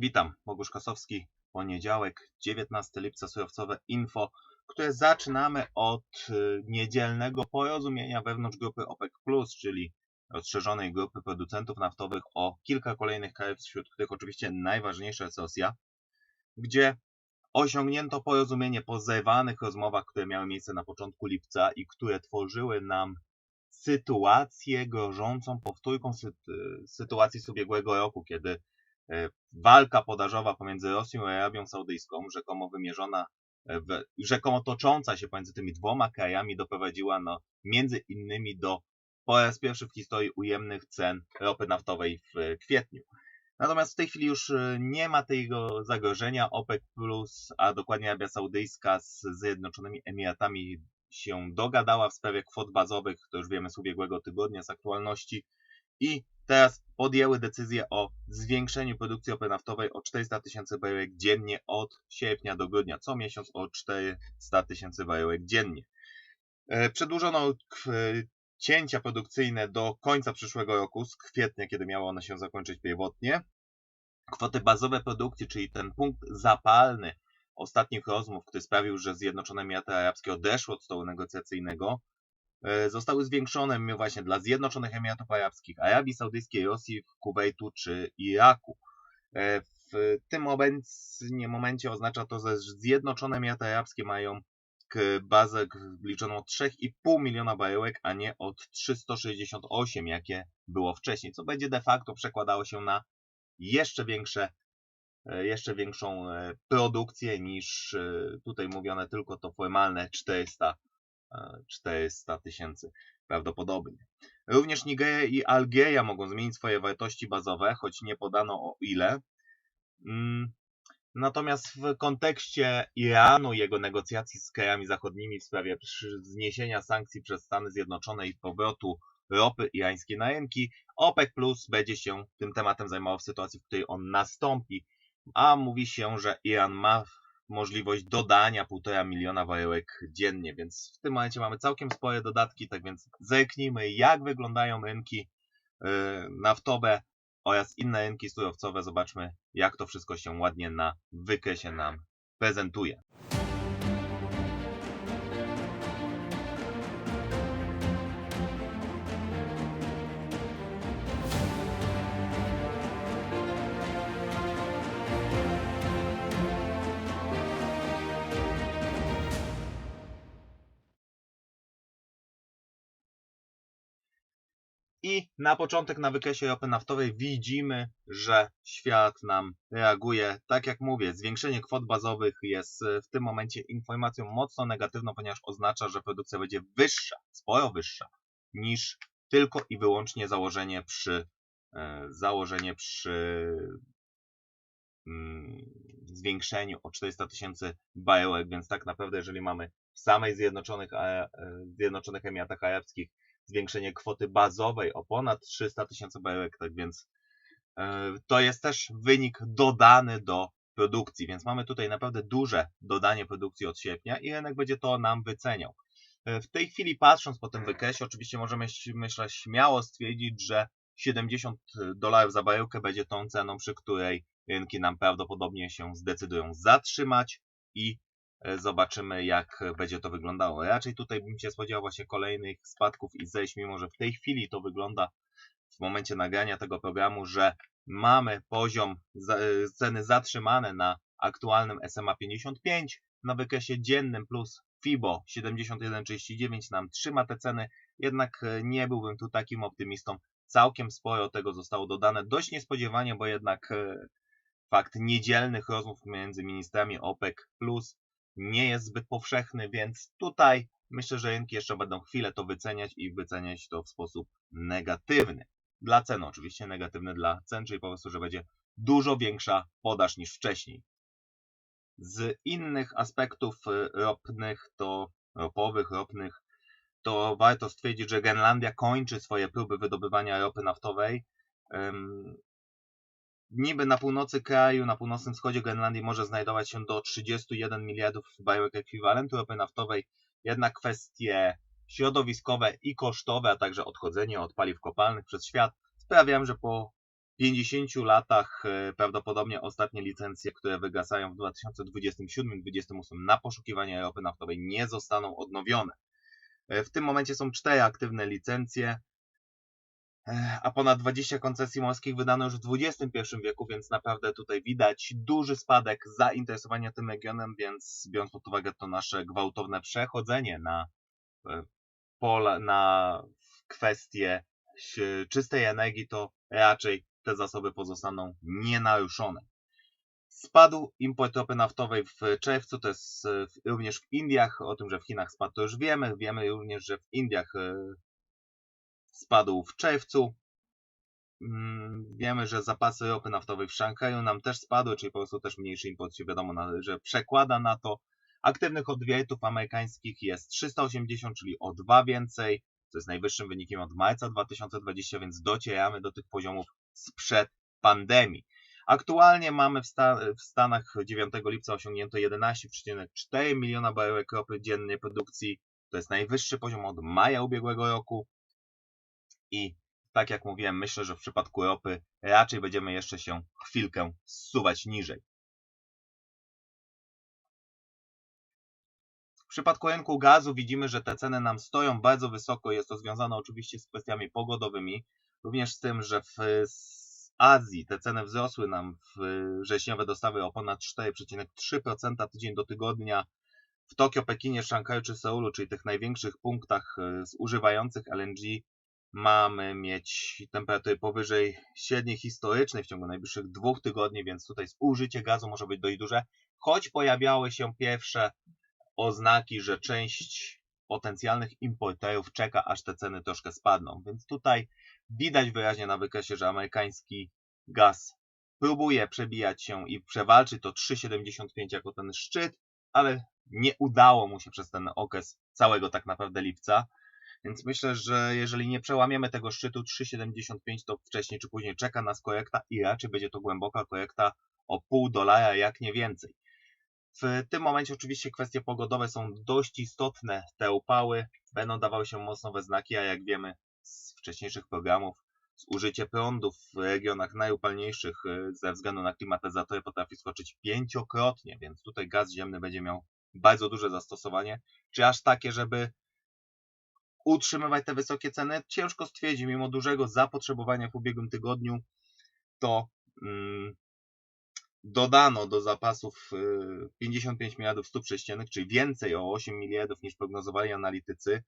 Witam, Bogusz Kosowski, poniedziałek, 19 lipca, surowcowe info, które zaczynamy od y, niedzielnego porozumienia wewnątrz grupy OPEC+, czyli rozszerzonej grupy producentów naftowych o kilka kolejnych krajów, wśród których oczywiście najważniejsza jest Rosja, gdzie osiągnięto porozumienie po zerwanych rozmowach, które miały miejsce na początku lipca i które tworzyły nam sytuację grożącą powtórką sytuacji z ubiegłego roku, kiedy walka podażowa pomiędzy Rosją i Arabią Saudyjską, rzekomo wymierzona, w, rzekomo tocząca się pomiędzy tymi dwoma krajami, doprowadziła no, między innymi do po raz pierwszy w historii ujemnych cen ropy naftowej w kwietniu. Natomiast w tej chwili już e, nie ma tego zagrożenia. OPEC, a dokładnie Arabia Saudyjska z Zjednoczonymi Emiratami się dogadała w sprawie kwot bazowych, to już wiemy z ubiegłego tygodnia, z aktualności. I teraz podjęły decyzję o zwiększeniu produkcji ropy naftowej o 400 tysięcy baryłek dziennie od sierpnia do grudnia, co miesiąc o 400 tysięcy baryłek dziennie. E, przedłużono cięcia produkcyjne do końca przyszłego roku, z kwietnia, kiedy miało one się zakończyć pierwotnie. Kwoty bazowe produkcji, czyli ten punkt zapalny ostatnich rozmów, który sprawił, że Zjednoczone Emiraty Arabskie odeszły od stołu negocjacyjnego, zostały zwiększone właśnie dla Zjednoczonych Emiratów Arabskich, Arabii Saudyjskiej, Rosji, Kuwejtu czy Iraku. E, w tym momencie, momencie oznacza to, że Zjednoczone Emiraty Arabskie mają bazę liczoną od 3,5 miliona baryłek, a nie od 368, jakie było wcześniej, co będzie de facto przekładało się na jeszcze większe E, jeszcze większą e, produkcję niż e, tutaj mówione tylko to formalne 400 400 tysięcy prawdopodobnie. Również Nigeria i Algieria mogą zmienić swoje wartości bazowe, choć nie podano o ile. Mm, natomiast w kontekście Iranu i jego negocjacji z krajami zachodnimi w sprawie zniesienia sankcji przez Stany Zjednoczone i powrotu ropy irańskiej na rynki, OPEC Plus będzie się tym tematem zajmował w sytuacji, w której on nastąpi a mówi się, że Iran ma możliwość dodania 1,5 miliona baryłek dziennie, więc w tym momencie mamy całkiem spore dodatki, tak więc zerknijmy jak wyglądają rynki y, naftowe oraz inne rynki surowcowe, zobaczmy jak to wszystko się ładnie na wykresie nam prezentuje. I na początek na wykresie ropy naftowej widzimy, że świat nam reaguje. Tak jak mówię, zwiększenie kwot bazowych jest e, w tym momencie informacją mocno negatywną, ponieważ oznacza, że produkcja będzie wyższa, sporo wyższa niż tylko i wyłącznie założenie przy e, założenie przy mm, zwiększeniu o 400 tysięcy baryłek, więc tak naprawdę jeżeli mamy w samej Zjednoczonych, e, Zjednoczonych Emiratach Arabskich zwiększenie kwoty bazowej o ponad 300 tysięcy baryłek, tak więc e, to jest też wynik dodany do produkcji, więc mamy tutaj naprawdę duże dodanie produkcji od sierpnia i rynek będzie to nam wyceniał. E, w tej chwili patrząc po tym wykresie, oczywiście możemy myślę śmiało stwierdzić, że 70 dolarów za baryłkę będzie tą ceną, przy której rynki nam prawdopodobnie się zdecydują zatrzymać i zobaczymy, jak będzie to wyglądało. Raczej tutaj bym się spodziewał właśnie kolejnych spadków i zejść, mimo że w tej chwili to wygląda w momencie nagrania tego programu, że mamy poziom e, ceny zatrzymane na aktualnym SMA 55 na wykresie dziennym plus FIBO 71,39 nam trzyma te ceny, jednak e, nie byłbym tu takim optymistą. Całkiem sporo tego zostało dodane, dość niespodziewanie, bo jednak fakt niedzielnych rozmów między ministrami OPEC plus nie jest zbyt powszechny, więc tutaj myślę, że rynki jeszcze będą chwilę to wyceniać i wyceniać to w sposób negatywny. Dla cen oczywiście, negatywny dla cen, czyli po prostu, że będzie dużo większa podaż niż wcześniej. Z innych aspektów y, ropnych, to ropowych, ropnych, to warto stwierdzić, że Grenlandia kończy swoje próby wydobywania ropy naftowej niby na północy kraju, na północnym wschodzie Grenlandii może znajdować się do 31 miliardów baryłek ekwiwalentu ropy naftowej, jednak kwestie środowiskowe i kosztowe, a także odchodzenie od paliw kopalnych przez świat sprawiają, że po 50 latach e, prawdopodobnie ostatnie licencje, które wygasają w 2027-2028 na poszukiwanie ropy naftowej nie zostaną odnowione. E, w tym momencie są cztery aktywne licencje, a ponad 20 koncesji morskich wydano już w XXI wieku, więc naprawdę tutaj widać duży spadek zainteresowania tym regionem, więc biorąc pod uwagę to nasze gwałtowne przechodzenie na pola, na kwestie czystej energii, to raczej te zasoby pozostaną nienaruszone. Spadł import ropy naftowej w czerwcu, to jest również w Indiach. O tym, że w Chinach spadł, to już wiemy. Wiemy również, że w Indiach e, spadł w czerwcu. Mm, wiemy, że zapasy ropy naftowej w Szanghaju nam też spadły, czyli po prostu też mniejszy import się wiadomo, że przekłada na to. Aktywnych odwiertów amerykańskich jest 380, czyli o dwa więcej, co jest najwyższym wynikiem od marca 2020, więc docieramy do tych poziomów sprzed pandemii. Aktualnie mamy w, sta w Stanach 9 lipca osiągnięto 11,4 miliona baryłek ropy dziennej produkcji. To jest najwyższy poziom od maja ubiegłego roku. I tak jak mówiłem, myślę, że w przypadku ropy raczej będziemy jeszcze się chwilkę zsuwać niżej. W przypadku rynku gazu widzimy, że te ceny nam stoją bardzo wysoko. Jest to związane oczywiście z kwestiami pogodowymi, również z tym, że w Azji te ceny wzrosły nam w wrześniowe dostawy o ponad 4,3% tydzień do tygodnia. W Tokio, Pekinie, Szanghaju czy Seulu, czyli tych największych punktach e, zużywających LNG, mamy mieć temperatury powyżej średniej historycznej w ciągu najbliższych dwóch tygodni, więc tutaj zużycie gazu może być dość duże, choć pojawiały się pierwsze oznaki, że część potencjalnych importerów czeka, aż te ceny troszkę spadną. Więc tutaj widać wyraźnie na wykresie, że amerykański gaz próbuje przebijać się i przewalczyć to 3,75 jako ten szczyt, ale nie udało mu się przez ten okres całego tak naprawdę lipca. Więc myślę, że jeżeli nie przełamiemy tego szczytu 3,75, to wcześniej czy później czeka nas korekta i raczej będzie to głęboka korekta o pół dolara, jak nie więcej. W tym momencie oczywiście kwestie pogodowe są dość istotne. Te upały będą dawały się mocno we znaki, a jak wiemy z wcześniejszych programów, zużycie prądu w regionach najupalniejszych y, ze względu na klimatyzatory potrafi skoczyć pięciokrotnie, więc tutaj gaz ziemny będzie miał bardzo duże zastosowanie. Czy aż takie, żeby utrzymywać te wysokie ceny? Ciężko stwierdzić, mimo dużego zapotrzebowania w ubiegłym tygodniu, to mm, dodano do zapasów 55 y, miliardów stóp sześciennych, czyli więcej o 8 miliardów niż prognozowali analitycy.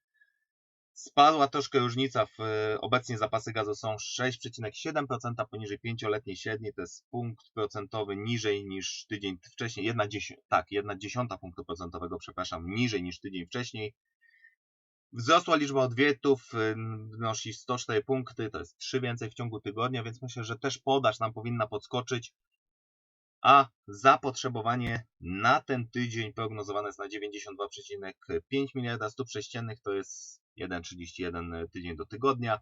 Spadła troszkę różnica, w, y, obecnie zapasy gazu są 6,7% poniżej 5-letniej średniej, to jest punkt procentowy niżej niż tydzień wcześniej, 1 dziesiąta, tak, 1 dziesiąta punktu procentowego, przepraszam, niżej niż tydzień wcześniej. Wzrosła liczba odwietów, wynosi 104 punkty, to jest 3 więcej w ciągu tygodnia, więc myślę, że też podaż nam powinna podskoczyć a zapotrzebowanie na ten tydzień prognozowane jest na 92,5 miliarda stóp sześciennych, to jest 1,31 tydzień do tygodnia.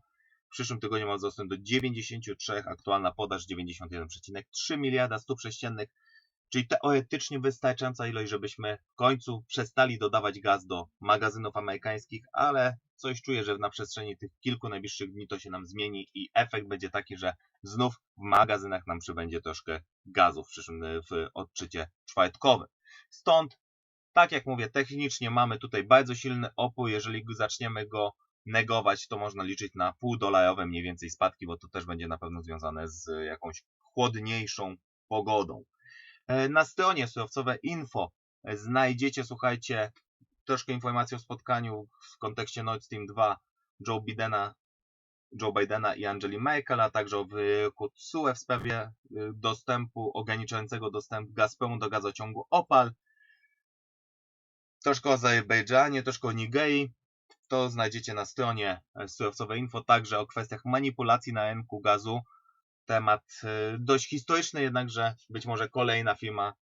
W przyszłym tygodniu ma wzrosnąć do 93, aktualna podaż 91,3 miliarda stóp sześciennych. Czyli teoretycznie wystarczająca ilość, żebyśmy w końcu przestali dodawać gaz do magazynów amerykańskich, ale coś czuję, że na przestrzeni tych kilku najbliższych dni to się nam zmieni i efekt będzie taki, że znów w magazynach nam przybędzie troszkę gazu w przyszłym w odczycie czwartkowym. Stąd, tak jak mówię, technicznie mamy tutaj bardzo silny opór. Jeżeli zaczniemy go negować, to można liczyć na półdolarowe mniej więcej spadki, bo to też będzie na pewno związane z jakąś chłodniejszą pogodą. E, na stronie surowcowe info znajdziecie, słuchajcie, troszkę informacji o spotkaniu w kontekście Nord Stream 2 Joe Bidena, Joe Bidena i Angeli Merkel, a także o wyroku TSUE w sprawie y, dostępu, ograniczającego dostęp Gazpromu do gazociągu OPAL. Troszkę o Azerbejdżanie, troszkę o Nigerii. To znajdziecie na stronie surowcowe info, także o kwestiach manipulacji na rynku gazu temat y, dość historyczny, jednakże być może kolejna firma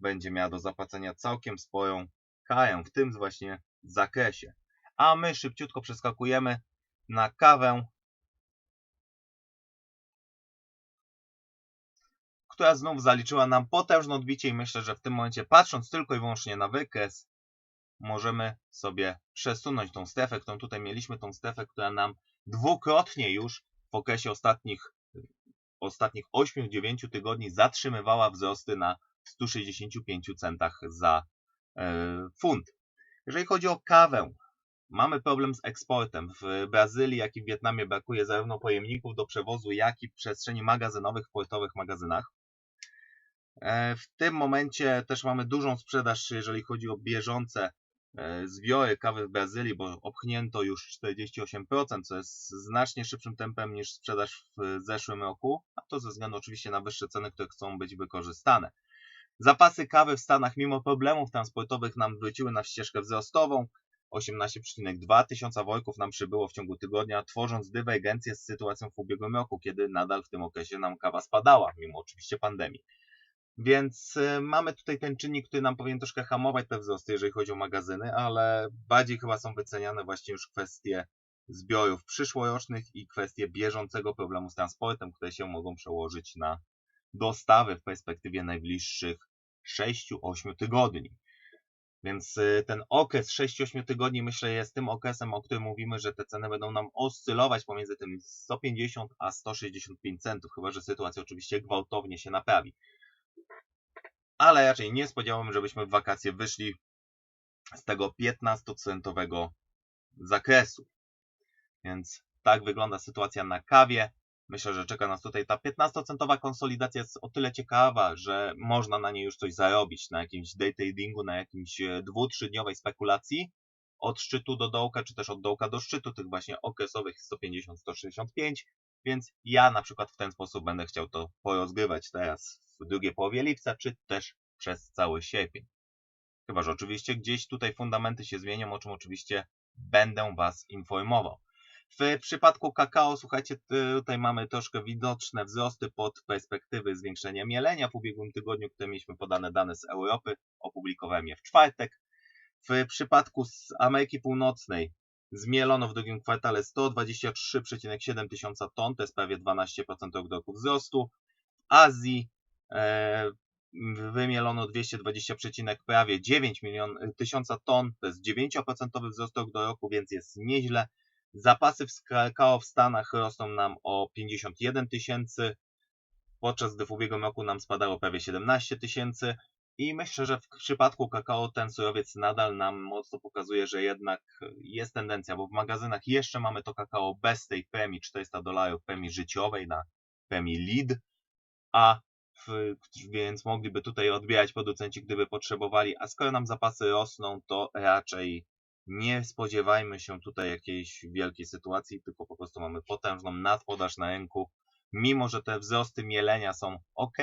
będzie miała do zapłacenia całkiem sporą karę w tym właśnie zakresie. A my szybciutko przeskakujemy na kawę, która znów zaliczyła nam potężne odbicie i myślę, że w tym momencie patrząc tylko i wyłącznie na wykres, możemy sobie przesunąć tą strefę, którą tutaj mieliśmy, tą strefę, która nam dwukrotnie już w okresie ostatnich ostatnich 8-9 tygodni zatrzymywała wzrosty na 165 centach za e, funt. Jeżeli chodzi o kawę, mamy problem z eksportem. W Brazylii, jak i w Wietnamie brakuje zarówno pojemników do przewozu, jak i przestrzeni magazynowych w portowych magazynach. E, w tym momencie też mamy dużą sprzedaż, jeżeli chodzi o bieżące zbiory kawy w Brazylii, bo obchnięto już 48%, co jest znacznie szybszym tempem niż sprzedaż w zeszłym roku, a to ze względu oczywiście na wyższe ceny, które chcą być wykorzystane. Zapasy kawy w Stanach mimo problemów transportowych nam wróciły na ścieżkę wzrostową. 18,2 tysiąca worków nam przybyło w ciągu tygodnia, tworząc dywergencję z sytuacją w ubiegłym roku, kiedy nadal w tym okresie nam kawa spadała, mimo oczywiście pandemii. Więc y, mamy tutaj ten czynnik, który nam powinien troszkę hamować te wzrosty, jeżeli chodzi o magazyny, ale bardziej chyba są wyceniane właśnie już kwestie zbiorów przyszłorocznych i kwestie bieżącego problemu z transportem, które się mogą przełożyć na dostawy w perspektywie najbliższych 6-8 tygodni. Więc y, ten okres 6-8 tygodni myślę jest tym okresem, o którym mówimy, że te ceny będą nam oscylować pomiędzy tym 150 a 165 centów, chyba że sytuacja oczywiście gwałtownie się naprawi. Ale raczej nie spodziewałem, żebyśmy w wakacje wyszli z tego 15-centowego zakresu. Więc tak wygląda sytuacja na kawie. Myślę, że czeka nas tutaj ta 15-centowa konsolidacja jest o tyle ciekawa, że można na niej już coś zarobić, na jakimś day tradingu, na jakimś e, dwu-trzydniowej spekulacji od szczytu do dołka, czy też od dołka do szczytu, tych właśnie okresowych 150-165, więc ja na przykład w ten sposób będę chciał to porozgrywać teraz w drugiej połowie lipca, czy też przez cały sierpień. Chyba, że oczywiście gdzieś tutaj fundamenty się zmienią, o czym oczywiście będę Was informował. W przypadku kakao, słuchajcie, tutaj mamy troszkę widoczne wzrosty pod perspektywy zwiększenia mielenia w ubiegłym tygodniu, które mieliśmy podane dane z Europy, opublikowałem je w czwartek. W przypadku z Ameryki Północnej zmielono w drugim kwartale 123,7 tysiąca ton, to jest prawie 12% rok do roku wzrostu. W Azji e, wymielono 220, prawie 9 milion, tysiąca ton, to jest 9% wzrost rok do roku, więc jest nieźle. Zapasy w kakao w Stanach rosną nam o 51 tysięcy, podczas gdy w ubiegłym roku nam spadało prawie 17 tysięcy. I myślę, że w przypadku kakao ten surowiec nadal nam mocno pokazuje, że jednak jest tendencja, bo w magazynach jeszcze mamy to kakao bez tej premii 400 dolarów, premii życiowej na premii lead, a w, więc mogliby tutaj odbierać producenci, gdyby potrzebowali, a skoro nam zapasy rosną, to raczej nie spodziewajmy się tutaj jakiejś wielkiej sytuacji, tylko po prostu mamy potężną nadpodaż na rynku. Mimo, że te wzrosty mielenia są ok,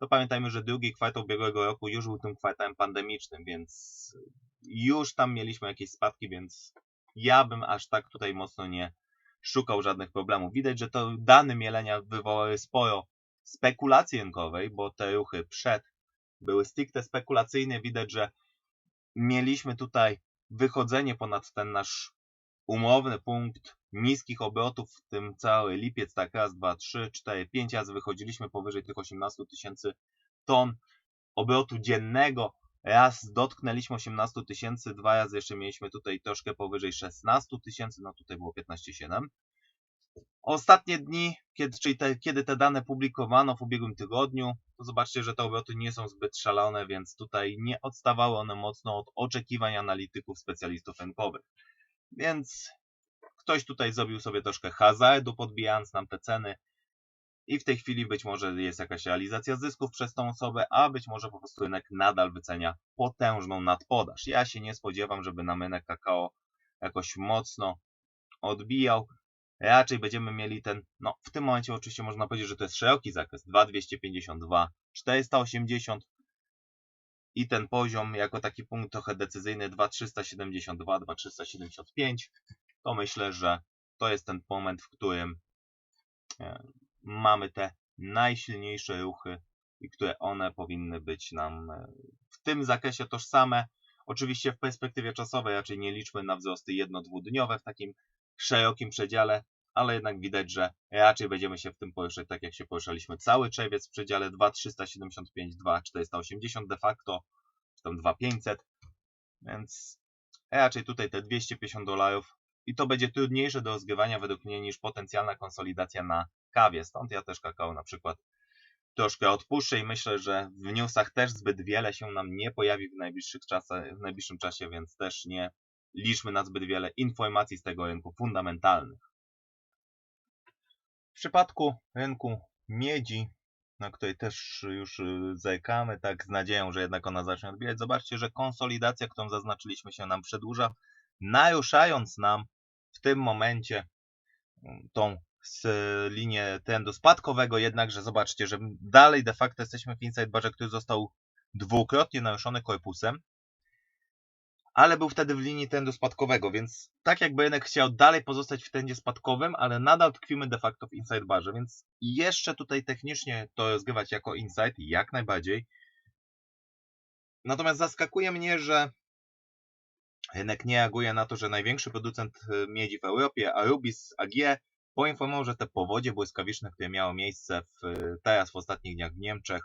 to pamiętajmy, że drugi kwartał ubiegłego roku już był tym kwartałem pandemicznym, więc już tam mieliśmy jakieś spadki, więc ja bym aż tak tutaj mocno nie szukał żadnych problemów. Widać, że to dane mielenia wywołały sporo spekulacji rynkowej, bo te ruchy przed były stricte spekulacyjne. Widać, że mieliśmy tutaj wychodzenie ponad ten nasz umowny punkt niskich obrotów, w tym cały lipiec, tak raz, dwa, trzy, cztery, pięć razy wychodziliśmy powyżej tych 18 tysięcy ton obrotu dziennego. Raz dotknęliśmy 18 tysięcy, dwa razy jeszcze mieliśmy tutaj troszkę powyżej 16 tysięcy, no tutaj było 15,7. Ostatnie dni, kiedy, czyli te, kiedy te dane publikowano w ubiegłym tygodniu, to zobaczcie, że te obroty nie są zbyt szalone, więc tutaj nie odstawały one mocno od oczekiwań analityków, specjalistów rynkowych. Więc ktoś tutaj zrobił sobie troszkę hazardu, podbijając nam te ceny. I w tej chwili być może jest jakaś realizacja zysków przez tą osobę, a być może po prostu rynek nadal wycenia potężną nadpodaż. Ja się nie spodziewam, żeby nam rynek kakao jakoś mocno odbijał. Raczej będziemy mieli ten, no w tym momencie oczywiście można powiedzieć, że to jest szeroki zakres, 2252, 480 i ten poziom jako taki punkt trochę decyzyjny 2372, 2375, to myślę, że to jest ten moment, w którym e, mamy te najsilniejsze ruchy i które one powinny być nam e, w tym zakresie tożsame. Oczywiście w perspektywie czasowej raczej nie liczmy na wzrosty jedno-dwudniowe w takim szerokim przedziale, ale jednak widać, że raczej będziemy się w tym poruszać tak jak się poruszaliśmy cały czerwiec w przedziale 2375, 2480 de facto, czy tam 2500, więc raczej tutaj te 250 dolarów i to będzie trudniejsze do rozgrywania według mnie niż potencjalna konsolidacja na kawie. Stąd ja też kakao na przykład troszkę odpuszczę i myślę, że w newsach też zbyt wiele się nam nie pojawi w, najbliższych czasach, w najbliższym czasie, więc też nie liczmy na zbyt wiele informacji z tego rynku fundamentalnych. W przypadku rynku miedzi, na której też już y, zerkamy, tak z nadzieją, że jednak ona zacznie odbijać, zobaczcie, że konsolidacja, którą zaznaczyliśmy się nam przedłuża, naruszając nam w tym momencie mm, tą linię trendu spadkowego, jednakże zobaczcie, że dalej de facto jesteśmy w inside barze, który został dwukrotnie naruszony korpusem, ale był wtedy w linii trendu spadkowego, więc tak jakby rynek chciał dalej pozostać w trendzie spadkowym, ale nadal tkwimy de facto w inside barze, więc jeszcze tutaj technicznie to rozgrywać jako inside, jak najbardziej. Natomiast zaskakuje mnie, że rynek nie reaguje na to, że największy producent y, miedzi w Europie, Arubis AG, poinformował, że te powodzie błyskawiczne, które miały miejsce w, teraz w ostatnich dniach w Niemczech,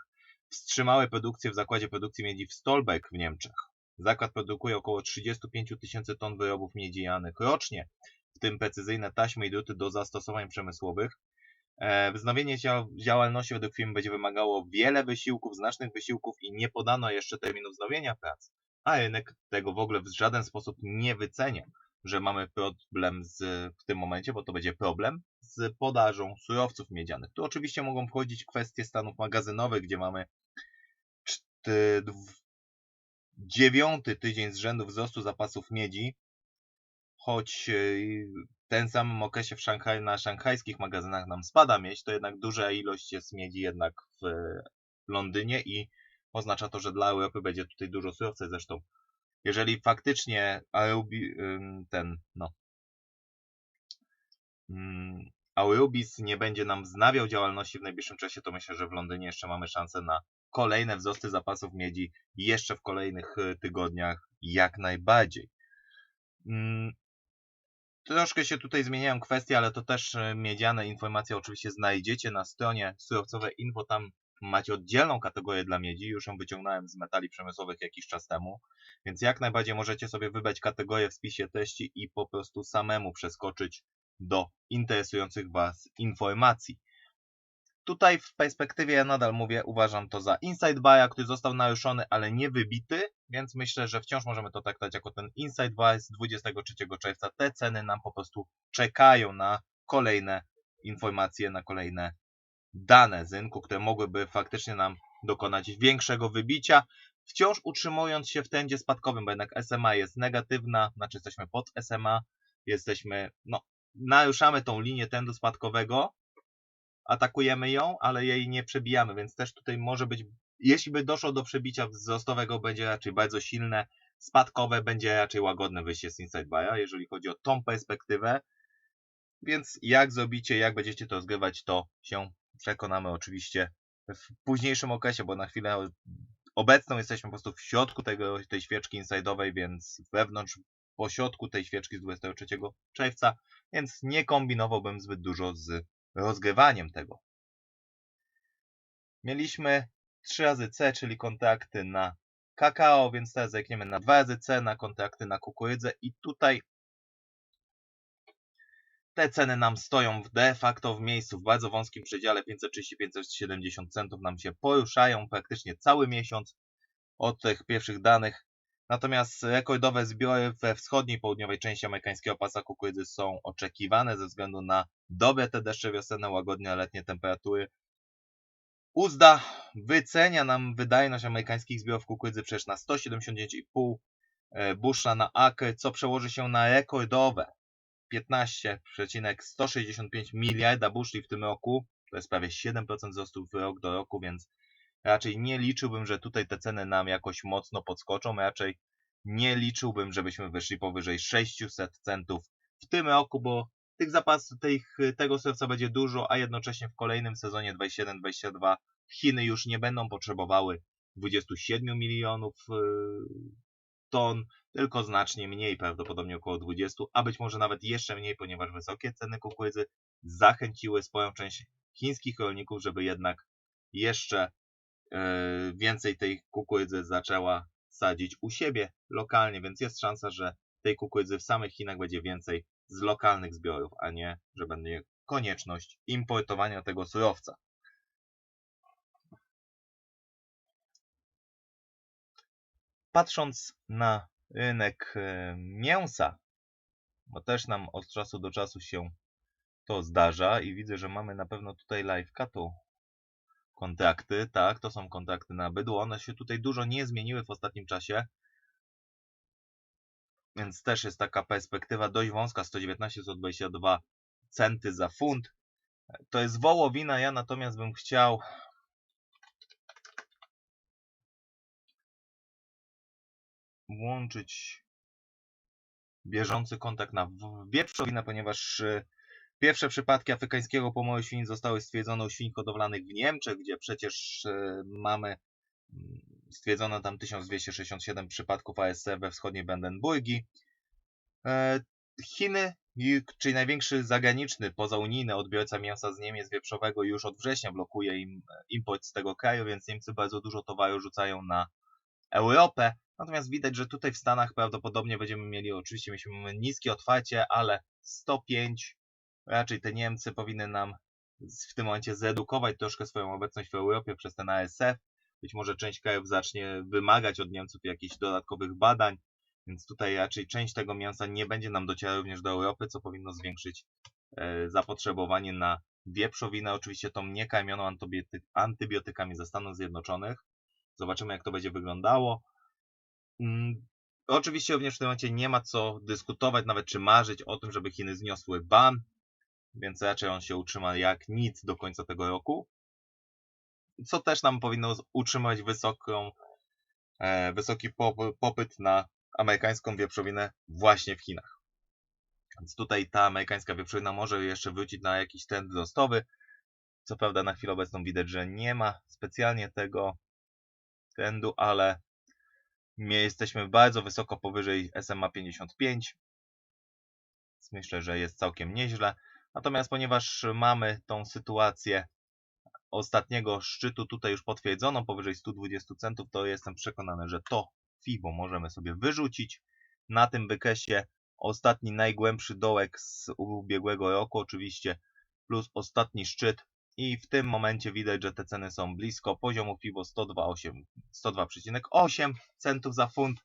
wstrzymały produkcję w zakładzie produkcji miedzi w Stolberg w Niemczech. Zakład produkuje około 35 tysięcy ton wyrobów miedzianych rocznie, w tym precyzyjne taśmy i druty do zastosowań przemysłowych. E, wznowienie działalności według firmy będzie wymagało wiele wysiłków, znacznych wysiłków i nie podano jeszcze terminu wznowienia prac, a rynek tego w ogóle w żaden sposób nie wycenia że mamy problem z, w tym momencie, bo to będzie problem z podażą surowców miedzianych. Tu oczywiście mogą wchodzić kwestie stanów magazynowych, gdzie mamy dziewiąty tydzień z rzędu wzrostu zapasów miedzi, choć e, w tym samym okresie w Szanghaju, na szanghajskich magazynach nam spada miedź, to jednak duża ilość jest miedzi jednak w Londynie i oznacza to, że dla Europy będzie tutaj dużo surowca. Zresztą jeżeli faktycznie Arubi, ten, no, Aurubis nie będzie nam wznawiał działalności w najbliższym czasie, to myślę, że w Londynie jeszcze mamy szansę na kolejne wzrosty zapasów miedzi jeszcze w kolejnych y, tygodniach jak najbardziej. Troszkę się tutaj zmieniają kwestie, ale to też y, miedziane informacje oczywiście znajdziecie na stronie surowcowe info. Tam macie oddzielną kategorię dla miedzi, już ją wyciągnąłem z metali przemysłowych jakiś czas temu, więc jak najbardziej możecie sobie wybrać kategorię w spisie treści i po prostu samemu przeskoczyć do interesujących Was informacji. Tutaj w perspektywie ja nadal mówię, uważam to za inside buy, który został naruszony, ale nie wybity, więc myślę, że wciąż możemy to traktować jako ten inside buy z 23 czerwca. Te ceny nam po prostu czekają na kolejne informacje, na kolejne dane z rynku, które mogłyby faktycznie nam dokonać większego wybicia, wciąż utrzymując się w trendzie spadkowym, bo jednak SMA jest negatywna, znaczy jesteśmy pod SMA, jesteśmy, no, naruszamy tą linię trendu spadkowego, atakujemy ją, ale jej nie przebijamy, więc też tutaj może być, jeśli by doszło do przebicia wzrostowego, będzie raczej bardzo silne, spadkowe będzie raczej łagodne wyjście z inside buya, jeżeli chodzi o tą perspektywę, więc jak zrobicie, jak będziecie to rozgrywać, to się przekonamy oczywiście w późniejszym okresie, bo na chwilę obecną jesteśmy po prostu w środku tego, tej świeczki inside'owej, więc wewnątrz, po środku tej świeczki z 23 czerwca, więc nie kombinowałbym zbyt dużo z rozgrywaniem tego. Mieliśmy 3 razy C, czyli kontrakty na kakao, więc teraz zerkniemy na 2 razy C, na kontrakty na kukurydzę i tutaj te ceny nam stoją de facto w miejscu, w bardzo wąskim przedziale 530-570 centów nam się poruszają praktycznie cały miesiąc od tych pierwszych danych. Natomiast rekordowe zbiory we wschodniej, południowej części amerykańskiego pasa kukurydzy są oczekiwane ze względu na dobre te deszcze wiosenne, łagodnie letnie temperatury. UZDA wycenia nam wydajność amerykańskich zbiorów kukurydzy przecież na 179,5 e, bushla na akr, co przełoży się na rekordowe 15,165 miliarda bushli w tym roku. To jest prawie 7% wzrostu rok do roku, więc raczej nie liczyłbym, że tutaj te ceny nam jakoś mocno podskoczą. Raczej nie liczyłbym, żebyśmy wyszli powyżej 600 centów w tym roku, bo tych zapasów, tych, tego surowca będzie dużo, a jednocześnie w kolejnym sezonie 27-22 Chiny już nie będą potrzebowały 27 milionów y, ton, tylko znacznie mniej, prawdopodobnie około 20, a być może nawet jeszcze mniej, ponieważ wysokie ceny kukurydzy zachęciły sporą część chińskich rolników, żeby jednak jeszcze e, więcej tej kukurydzy zaczęła sadzić u siebie lokalnie, więc jest szansa, że tej kukurydzy w samych Chinach będzie więcej z lokalnych zbiorów, a nie, że będzie konieczność importowania tego surowca. Patrząc na rynek e, mięsa, bo też nam od czasu do czasu się to zdarza i widzę, że mamy na pewno tutaj live'ka, tu kontrakty, tak, to są kontrakty na bydło, one się tutaj dużo nie zmieniły w ostatnim czasie, więc też jest taka perspektywa dość wąska, 119-122 centy za funt. To jest wołowina, ja natomiast bym chciał włączyć bieżący kontakt na wieprzowinę, ponieważ y, pierwsze przypadki afrykańskiego pomoru świń zostały stwierdzone u świń hodowlanych w Niemczech, gdzie przecież y, mamy mm, stwierdzono tam 1267 przypadków ASC we wschodniej Brandenburgii. E, Chiny, czyli największy zagraniczny pozaunijny odbiorca mięsa z Niemiec wieprzowego już od września blokuje im import z tego kraju, więc Niemcy bardzo dużo towaru rzucają na Europę. Natomiast widać, że tutaj w Stanach prawdopodobnie będziemy mieli, oczywiście mieliśmy niskie otwarcie, ale 105, raczej te Niemcy powinny nam w tym momencie zedukować troszkę swoją obecność w Europie przez ten ASF. Być może część krajów zacznie wymagać od Niemców jakichś dodatkowych badań, więc tutaj raczej część tego mięsa nie będzie nam docierała również do Europy, co powinno zwiększyć e, zapotrzebowanie na wieprzowinę, oczywiście tą niekarmioną antybiotykami ze Stanów Zjednoczonych. Zobaczymy, jak to będzie wyglądało. Mm, oczywiście również w tym momencie nie ma co dyskutować, nawet czy marzyć o tym, żeby Chiny zniosły ban, więc raczej on się utrzyma jak nic do końca tego roku. Co też nam powinno utrzymać wysoką, e, wysoki popyt na amerykańską wieprzowinę właśnie w Chinach. Więc tutaj ta amerykańska wieprzowina może jeszcze wrócić na jakiś trend wzrostowy. Co prawda na chwilę obecną widać, że nie ma specjalnie tego trendu, ale my jesteśmy bardzo wysoko powyżej SMA 55. Więc myślę, że jest całkiem nieźle. Natomiast ponieważ mamy tą sytuację ostatniego szczytu tutaj już potwierdzono powyżej 120 centów, to jestem przekonany, że to FIBO możemy sobie wyrzucić. Na tym wykresie ostatni najgłębszy dołek z ubiegłego roku oczywiście, plus ostatni szczyt i w tym momencie widać, że te ceny są blisko poziomu FIBO 102,8 102,8 centów za funt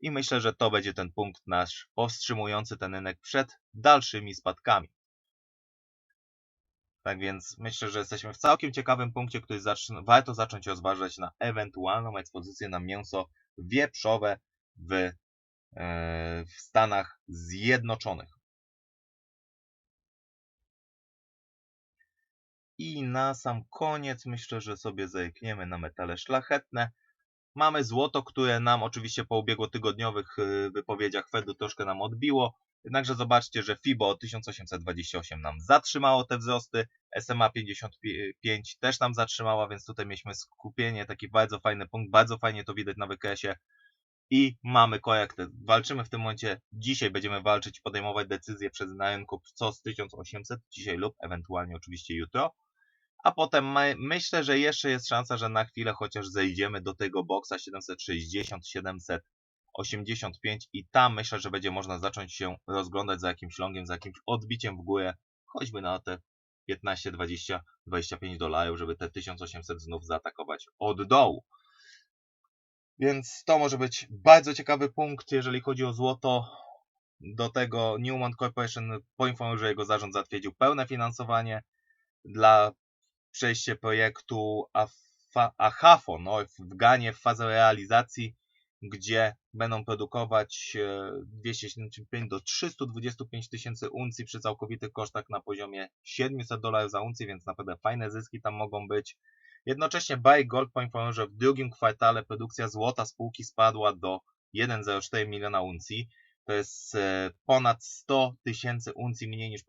i myślę, że to będzie ten punkt nasz powstrzymujący ten rynek przed dalszymi spadkami. Tak więc myślę, że jesteśmy w całkiem ciekawym punkcie, który warto zacząć rozważać na ewentualną ekspozycję na mięso wieprzowe w, e, w Stanach Zjednoczonych. I na sam koniec myślę, że sobie zerkniemy na metale szlachetne. Mamy złoto, które nam oczywiście po ubiegłotygodniowych e, wypowiedziach Fedu troszkę nam odbiło. Jednakże zobaczcie, że FIBO 1828 nam zatrzymało te wzrosty, SMA 55 też nam zatrzymała, więc tutaj mieliśmy skupienie, taki bardzo fajny punkt, bardzo fajnie to widać na wykresie i mamy korektę. Walczymy w tym momencie, dzisiaj będziemy walczyć, podejmować decyzje przez na rynku co z 1800, dzisiaj lub ewentualnie oczywiście jutro. A potem myślę, że jeszcze jest szansa, że na chwilę chociaż zejdziemy do tego boksa 760, 700 85 i tam myślę, że będzie można zacząć się rozglądać za jakimś longiem, za jakimś odbiciem w górę, choćby na te 15, 20, 25 dolarów, żeby te 1800 znów zaatakować od dołu. Więc to może być bardzo ciekawy punkt, jeżeli chodzi o złoto. Do tego Newmont Corporation poinformował, że jego zarząd zatwierdził pełne finansowanie dla przejścia projektu AHAFO no, w Ganie w fazę realizacji gdzie będą produkować 275 e, do 325 tysięcy uncji przy całkowitych kosztach na poziomie 700 dolarów za uncję, więc naprawdę fajne zyski tam mogą być. Jednocześnie Buy Gold poinformował, że w drugim kwartale produkcja złota spółki spadła do 1,04 miliona uncji. To jest e, ponad 100 tysięcy uncji mniej niż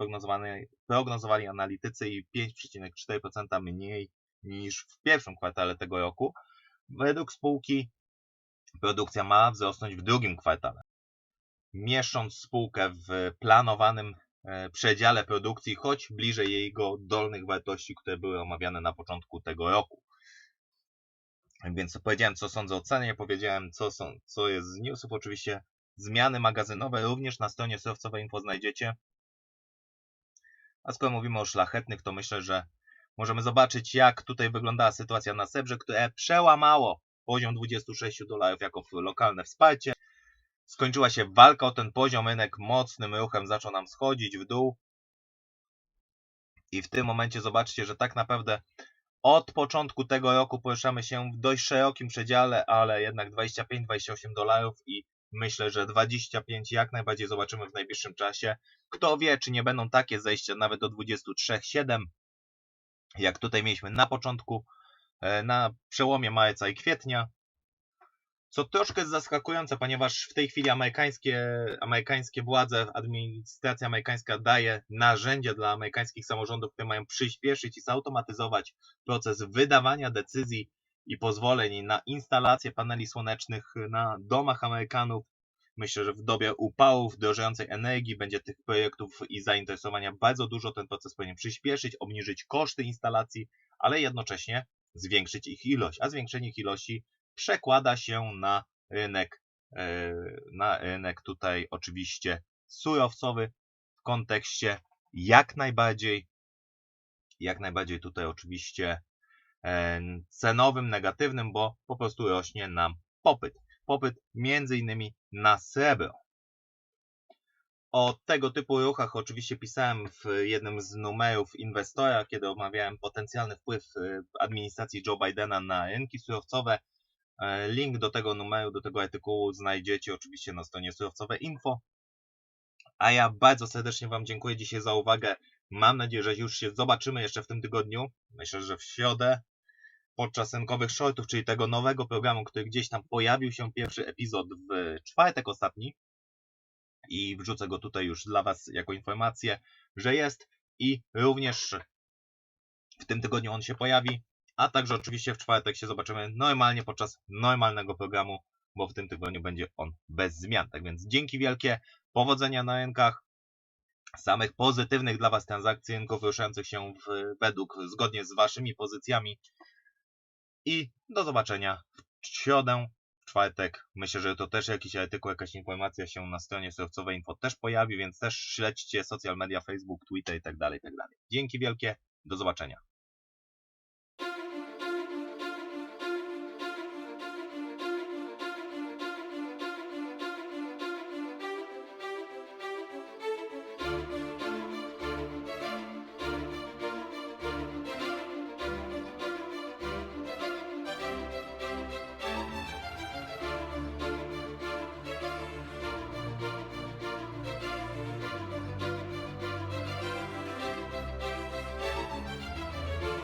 prognozowali analitycy i 5,4% mniej niż w pierwszym kwartale tego roku. Według spółki produkcja ma wzrosnąć w drugim kwartale. Mieszcząc spółkę w planowanym e, przedziale produkcji, choć bliżej jego dolnych wartości, które były omawiane na początku tego roku. Więc powiedziałem, co sądzę o cenie, powiedziałem, co, są, co jest z newsów. Oczywiście zmiany magazynowe również na stronie surowcowej info znajdziecie. A skoro mówimy o szlachetnych, to myślę, że możemy zobaczyć, jak tutaj wyglądała sytuacja na Sebrze, które przełamało poziom 26 dolarów jako lokalne wsparcie. Skończyła się walka o ten poziom, rynek mocnym ruchem zaczął nam schodzić w dół. I w tym momencie zobaczcie, że tak naprawdę od początku tego roku poruszamy się w dość szerokim przedziale, ale jednak 25-28 dolarów i myślę, że 25 jak najbardziej zobaczymy w najbliższym czasie. Kto wie, czy nie będą takie zejścia nawet do 23,7, jak tutaj mieliśmy na początku, e, na przełomie marca i kwietnia. Co troszkę jest zaskakujące, ponieważ w tej chwili amerykańskie, amerykańskie władze, administracja amerykańska daje narzędzia dla amerykańskich samorządów, które mają przyspieszyć i zautomatyzować proces wydawania decyzji i pozwoleń na instalację paneli słonecznych na domach Amerykanów. Myślę, że w dobie upałów, drożejącej energii będzie tych projektów i zainteresowania bardzo dużo. Ten proces powinien przyspieszyć, obniżyć koszty instalacji, ale jednocześnie zwiększyć ich ilość. A zwiększenie ich ilości przekłada się na rynek, e, na rynek tutaj oczywiście surowcowy w kontekście jak najbardziej, jak najbardziej tutaj oczywiście cenowym, negatywnym, bo po prostu rośnie nam popyt. Popyt między innymi na srebro. O tego typu ruchach oczywiście pisałem w jednym z numerów inwestora, kiedy omawiałem potencjalny wpływ e, administracji Joe Bidena na rynki surowcowe. E, link do tego numeru, do tego artykułu znajdziecie oczywiście na stronie surowcowe info. A ja bardzo serdecznie Wam dziękuję dzisiaj za uwagę. Mam nadzieję, że już się zobaczymy jeszcze w tym tygodniu. Myślę, że w środę podczas rynkowych shortów, czyli tego nowego programu, który gdzieś tam pojawił się pierwszy epizod w czwartek ostatni. I wrzucę go tutaj już dla Was jako informację, że jest i również w tym tygodniu on się pojawi a także oczywiście w czwartek się zobaczymy normalnie podczas normalnego programu, bo w tym tygodniu będzie on bez zmian. Tak więc dzięki wielkie, powodzenia na rynkach, samych pozytywnych dla Was transakcji rynków ruszających się w, według, zgodnie z Waszymi pozycjami i do zobaczenia w środę, w czwartek. Myślę, że to też jakiś artykuł, jakaś informacja się na stronie surowcowej info też pojawi, więc też śledźcie social media, Facebook, Twitter i tak dalej, tak. Dzięki wielkie, do zobaczenia.